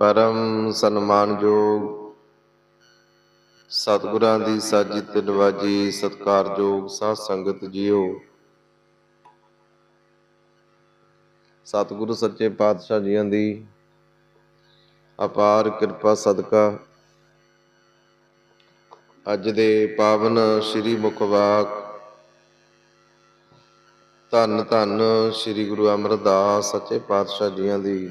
ਪਰਮ ਸਨਮਾਨਯੋਗ ਸਤਿਗੁਰਾਂ ਦੀ ਸਾਜੀ ਤੇ ਨਵਾਜੀ ਸਤਿਕਾਰਯੋਗ ਸਾਧ ਸੰਗਤ ਜੀਓ। ਸਤਿਗੁਰੂ ਸੱਚੇ ਪਾਤਸ਼ਾਹ ਜੀਆਂ ਦੀ ਅਪਾਰ ਕਿਰਪਾ ਸਦਕਾ ਅੱਜ ਦੇ ਪਾਵਨ ਸ੍ਰੀ ਮੁਖਵਾਕ ਧੰਨ ਧੰਨ ਸ੍ਰੀ ਗੁਰੂ ਅਮਰਦਾਸ ਸੱਚੇ ਪਾਤਸ਼ਾਹ ਜੀਆਂ ਦੀ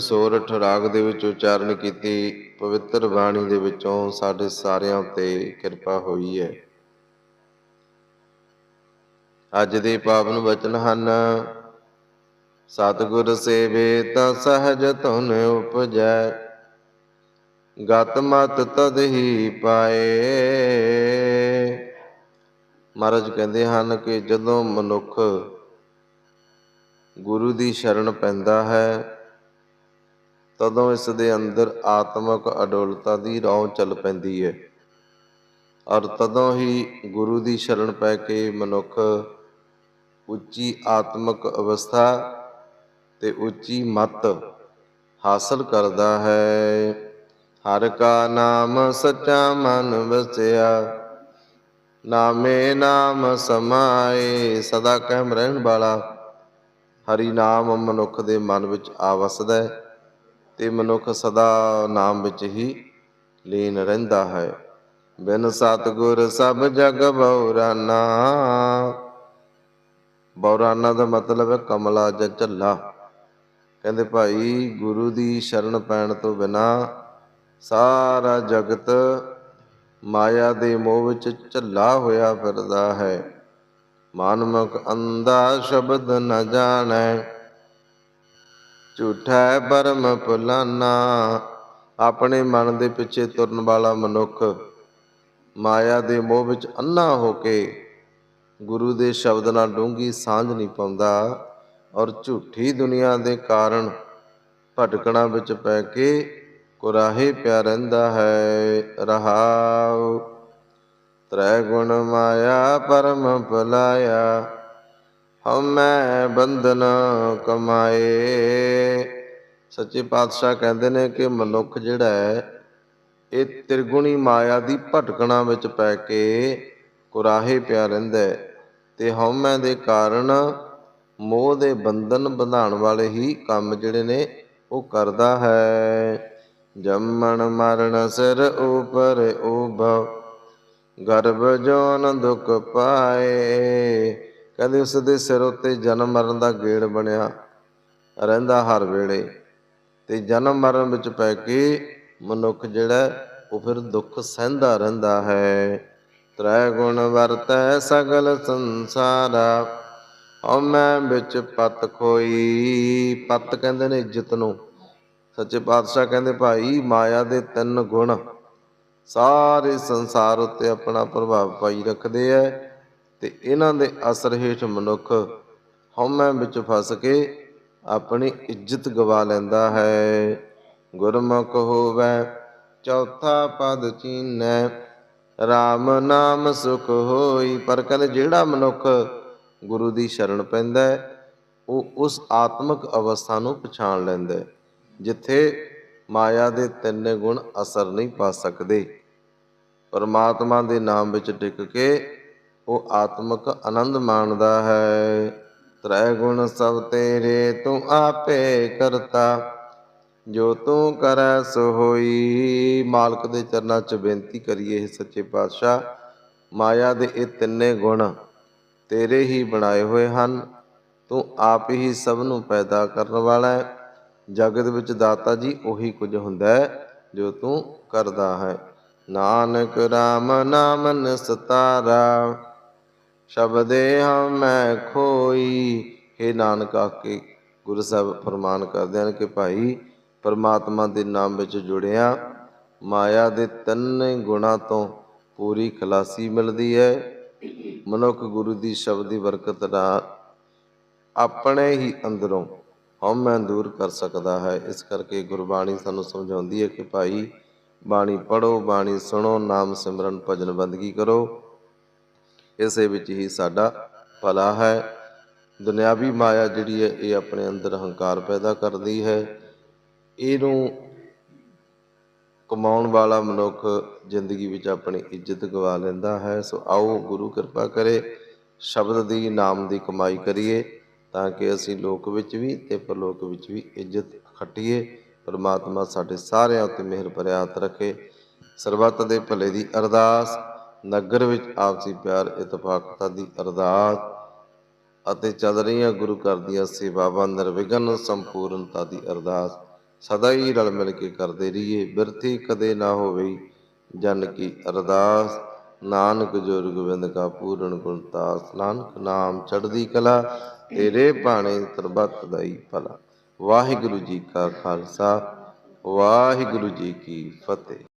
ਸੋਰਠ ਰਾਗ ਦੇ ਵਿੱਚ ਉਚਾਰਨ ਕੀਤੀ, ਪਵਿੱਤਰ ਬਾਣੀ ਦੇ ਵਿੱਚੋਂ ਸਾਡੇ ਸਾਰਿਆਂ ਉੱਤੇ ਕਿਰਪਾ ਹੋਈ ਹੈ। ਅੱਜ ਦੇ ਪਾਵਨ ਵਚਨ ਹਨ, ਸਤਿਗੁਰ ਸੇਵੇ ਤਾਂ ਸਹਜ ਧੁਨ ਉਪਜੈ, ਗਤ ਮਤ ਤਦ ਹੀ ਪਾਏ। ਮਹਾਰਾਜ ਕਹਿੰਦੇ ਹਨ ਕਿ ਜਦੋਂ ਮਨੁੱਖ ਗੁਰੂ ਦੀ ਸ਼ਰਨ ਪੈਂਦਾ ਹੈ ਤਦੋਂ ਇਸ ਦੇ ਅੰਦਰ ਆਤਮਕ ਅਡੋਲਤਾ ਦੀ ਰੌਂ ਚੱਲ ਪੈਂਦੀ ਹੈ ਔਰ ਤਦੋਂ ਹੀ ਗੁਰੂ ਦੀ ਸ਼ਰਨ ਪੈ ਕੇ ਮਨੁੱਖ ਉੱਚੀ ਆਤਮਕ ਅਵਸਥਾ ਤੇ ਉੱਚੀ ਮਤ ਹਾਸਲ ਕਰਦਾ ਹੈ। ਹਰ ਕਾ ਨਾਮ ਸੱਚਾ ਮਨ ਵਸਿਆ, ਨਾਮੇ ਨਾਮ ਸਮਾਏ, ਸਦਾ ਕਹਿਮ ਰਹਿਣ ਵਾਲਾ ਹਰੀ ਨਾਮ ਮਨੁੱਖ ਦੇ ਮਨ ਵਿੱਚ ਆ ਵਸਦਾ ਹੈ। ਤੇ ਮਨੁੱਖ ਸਦਾ ਨਾਮ ਵਿੱਚ ਹੀ ਲੀਨ ਰਹਿੰਦਾ ਹੈ। ਬਿਨ ਸਤਗੁਰ ਸਭ ਜਗ ਬੌਰਾਨਾ। ਬੌਰਾਨਾ ਦਾ ਮਤਲਬ ਹੈ ਕਮਲਾ ਜਾਂ ਝੱਲਾ। ਕਹਿੰਦੇ ਭਾਈ, ਗੁਰੂ ਦੀ ਸ਼ਰਨ ਪੈਣ ਤੋਂ ਬਿਨਾ ਸਾਰਾ ਜਗਤ ਮਾਇਆ ਦੇ ਮੋਹ ਵਿੱਚ ਝੱਲਾ ਹੋਇਆ ਫਿਰਦਾ ਹੈ। ਮਾਨਮਕ ਅੰਦਾ ਸ਼ਬਦ ਨ ਜਾਣੈ। ਝੂਠਾ ਪਰਮ ਭੁਲਾਨਾ ਆਪਣੇ ਮਨ ਦੇ ਪਿੱਛੇ ਤੁਰਨ ਵਾਲਾ ਮਨੁੱਖ ਮਾਇਆ ਦੇ ਮੋਹ ਵਿੱਚ ਅੰਨਾ ਹੋ ਕੇ ਗੁਰੂ ਦੇ ਸ਼ਬਦ ਨਾਲ ਡੂੰਗੀ ਸਾਂਝ ਨਹੀਂ ਪਾਉਂਦਾ ਔਰ ਝੂਠੀ ਦੁਨੀਆ ਦੇ ਕਾਰਨ ਭਟਕਣਾ ਵਿੱਚ ਪੈ ਕੇ ਕੁਰਾਹੇ ਪਿਆ ਰਹਿੰਦਾ ਹੈ। ਰਹਾਉ, ਤ੍ਰੈ ਗੁਣ ਮਾਇਆ ਪਰਮ ਭੁਲਾਇਆ ਹਉਮੈ ਬੰਧਨ ਕਮਾਏ। ਸੱਚੇ ਪਾਤਸ਼ਾਹ ਕਹਿੰਦੇ ਨੇ ਕਿ ਮਨੁੱਖ ਜਿਹੜਾ ਹੈ, ਇਹ ਤ੍ਰਿਗੁਣੀ ਮਾਇਆ ਦੀ ਭਟਕਣਾ ਵਿੱਚ ਪੈ ਕੇ ਕੁਰਾਹੇ ਪਿਆ ਰਹਿੰਦਾ ਤੇ ਹਉਮੈ ਦੇ ਕਾਰਨ ਮੋਹ ਦੇ ਬੰਧਨ ਬੰਧਾਣ ਵਾਲੇ ਹੀ ਕੰਮ ਜਿਹੜੇ ਨੇ ਉਹ ਕਰਦਾ ਹੈ। ਜੰਮਣ ਮਰਨ ਸਿਰ ਉਪਰ ਉਭਵ, ਗਰਭ ਜੋਨ ਦੁਖ ਪਾਏ। ਕਹਿੰਦੇ ਉਸ ਦੇ ਸਿਰ ਉੱਤੇ ਜਨਮ ਮਰਨ ਦਾ ਗੇੜ ਬਣਿਆ, ਰਹਿੰਦਾ ਹਰ ਵੇਲੇ। ਤੇ ਜਨਮ ਮਰਨ ਵਿੱਚ ਪੈ ਕੇ ਮਨੁੱਖ ਜਿਹੜਾ, ਉਹ ਫਿਰ ਦੁੱਖ ਸਹਿੰਦਾ ਰਹਿੰਦਾ ਹੈ। ਤ੍ਰੈ ਗੁਣ ਵਰਤੈ ਸਗਲ ਸੰਸਾਰਾ, ਹਉਮੈ ਵਿੱਚ ਪਤ ਖੋਈ। ਪਤ ਕਹਿੰਦੇ ਨੇ ਇੱਜ਼ਤ ਨੂੰ। ਸੱਚੇ ਪਾਤਸ਼ਾਹ ਕਹਿੰਦੇ, ਭਾਈ, ਮਾਇਆ ਦੇ ਤਿੰਨ ਗੁਣ ਸਾਰੇ ਸੰਸਾਰ ਉੱਤੇ ਆਪਣਾ ਪ੍ਰਭਾਵ ਪਾਈ ਰੱਖਦੇ ਐ। ਤੇ ਇਹਨਾਂ ਦੇ ਅਸਰ ਹੇਠ ਮਨੁੱਖ ਹਉਮੈ ਵਿੱਚ ਫਸ ਕੇ ਆਪਣੀ ਇੱਜ਼ਤ ਗਵਾ ਲੈਂਦਾ ਹੈ। ਗੁਰਮੁਖ ਹੋਵੇ, ਚੌਥਾ ਪਦ ਚੀਨੈ RAM ਨਾਮ ਸੁਖ ਹੋਈ। ਪਰ ਕਹਿੰਦੇ ਜਿਹੜਾ ਮਨੁੱਖ ਗੁਰੂ ਦੀ ਸ਼ਰਨ ਪੈਂਦਾ ਉਹ ਉਸ ਆਤਮਿਕ ਅਵਸਥਾ ਨੂੰ ਪਛਾਣ ਲੈਂਦਾ ਜਿੱਥੇ ਮਾਇਆ ਦੇ ਤਿੰਨੇ ਗੁਣ ਅਸਰ ਨਹੀਂ ਪਾ ਸਕਦੇ। ਪਰਮਾਤਮਾ ਦੇ ਨਾਮ ਵਿੱਚ ਟਿਕ ਕੇ ਉਹ ਆਤਮਿਕ ਆਨੰਦ ਮਾਣਦਾ ਹੈ। ਤ੍ਰੈ ਗੁਣ ਸਭ ਤੇਰੇ ਤੂੰ ਆਪੇ ਕਰਤਾ। ਜੋ ਤੂੰ ਕਰੈ ਸੋ ਹੋਈ। ਮਾਲਕ ਦੇ ਚਰਨਾਂ 'ਚ ਬੇਨਤੀ ਕਰੀਏ ਇਹ ਸੱਚੇ ਪਾਤਸ਼ਾਹ, ਮਾਇਆ ਦੇ ਇਹ ਤਿੰਨੇ ਗੁਣ ਤੇਰੇ ਹੀ ਬਣਾਏ ਹੋਏ ਹਨ। ਤੂੰ ਆਪ ਹੀ ਸਭ ਨੂੰ ਪੈਦਾ ਕਰਨ ਵਾਲਾ ਹੈ। ਜਗਤ ਵਿੱਚ ਦਾਤਾ ਜੀ ਉਹੀ ਕੁਝ ਹੁੰਦਾ ਹੈ ਜੋ ਤੂੰ ਕਰਦਾ ਹੈ। ਨਾਨਕ RAM ਨਾਮਨ ਸਤਾਰਾ। ਸ਼ਬਦੇ ਹਮੈ ਖੋਈ। हे ਨਾਨਕ ਆਕੇ ਗੁਰੂ ਸਾਹਿਬ ਫਰਮਾਨ ਕਰਦੇ ਹਨ ਕਿ ਭਾਈ, ਪਰਮਾਤਮਾ ਦੇ ਨਾਮ ਵਿੱਚ ਜੁੜਿਆ, ਮਾਇਆ ਦੇ ਤਿੰਨ ਗੁਣਾ ਤੋਂ ਪੂਰੀ ਖਲਾਸੀ ਮਿਲਦੀ ਹੈ। ਮਨੁੱਖ ਗੁਰੂ ਦੀ ਸ਼ਬਦ ਦੀ ਬਰਕਤ ਨਾਲ ਆਪਣੇ ਹੀ ਅੰਦਰੋਂ ਹਉਮੈ ਦੂਰ ਕਰ ਸਕਦਾ ਹੈ। ਇਸ ਕਰਕੇ ਗੁਰਬਾਣੀ ਸਾਨੂੰ ਸਮਝਾਉਂਦੀ ਹੈ ਕਿ ਭਾਈ, ਬਾਣੀ ਪੜੋ ਬਾਣੀ ਸੁਣੋ, ਨਾਮ ਸਿਮਰਨ, ਭਜਨ, ਬੰਦਗੀ ਕਰੋ। ਇਸੇ ਵਿੱਚ ਹੀ ਸਾਡਾ ਭਲਾ ਹੈ। ਦੁਨਿਆਵੀ ਮਾਇਆ ਜਿਹੜੀ ਹੈ, ਇਹ ਆਪਣੇ ਅੰਦਰ ਹੰਕਾਰ ਪੈਦਾ ਕਰਦੀ ਹੈ। ਇਹਨੂੰ ਕਮਾਉਣ ਵਾਲਾ ਮਨੁੱਖ ਜ਼ਿੰਦਗੀ ਵਿੱਚ ਆਪਣੀ ਇੱਜ਼ਤ ਗਵਾ ਲੈਂਦਾ ਹੈ। ਸੋ ਆਓ ਗੁਰੂ ਕਿਰਪਾ ਕਰੇ, ਸ਼ਬਦ ਦੀ, ਨਾਮ ਦੀ ਕਮਾਈ ਕਰੀਏ ਤਾਂ ਕਿ ਅਸੀਂ ਲੋਕ ਵਿੱਚ ਵੀ ਤੇ ਪਰਲੋਕ ਵਿੱਚ ਵੀ ਇੱਜ਼ਤ ਖੱਟੀਏ। ਪਰਮਾਤਮਾ ਸਾਡੇ ਸਾਰਿਆਂ ਉੱਤੇ ਮਿਹਰ ਭਰਿਆ ਹੱਥ ਰੱਖੇ। ਸਰਬੱਤ ਦੇ ਭਲੇ ਦੀ ਅਰਦਾਸ। ਨਗਰ ਵਿੱਚ ਆਪਸੀ ਪਿਆਰ ਇਤਫਾਕਤਾ ਦੀ ਅਰਦਾਸ ਅਤੇ ਚੱਲ ਰਹੀਆਂ ਗੁਰੂ ਘਰ ਦੀਆਂ ਸੇਵਾਵਾਂ ਨਿਰਵਿਘਨ ਸੰਪੂਰਨਤਾ ਦੀ ਅਰਦਾਸ। ਸਦਾ ਹੀ ਰਲ ਮਿਲ ਕੇ ਕਰਦੇ ਰਹੀਏ। ਬਿਰਥੀ ਕਦੇ ਨਾ ਹੋਵੇ ਜਨ ਕੀ ਅਰਦਾਸ। ਨਾਨਕ ਜੋਰ ਗੋਬਿੰਦ ਕਾ ਪੂਰਨ ਗੁਣਤਾਸ ਨਾਨਕ ਨਾਮ ਚੜ੍ਹਦੀ ਕਲਾ, ਤੇਰੇ ਬਾਣੇ ਸਰਬੱਤ ਦਾ ਹੀ ਭਲਾ। ਵਾਹਿਗੁਰੂ ਜੀ ਕਾ ਖਾਲਸਾ, ਵਾਹਿਗੁਰੂ ਜੀ ਕੀ ਫਤਿਹ।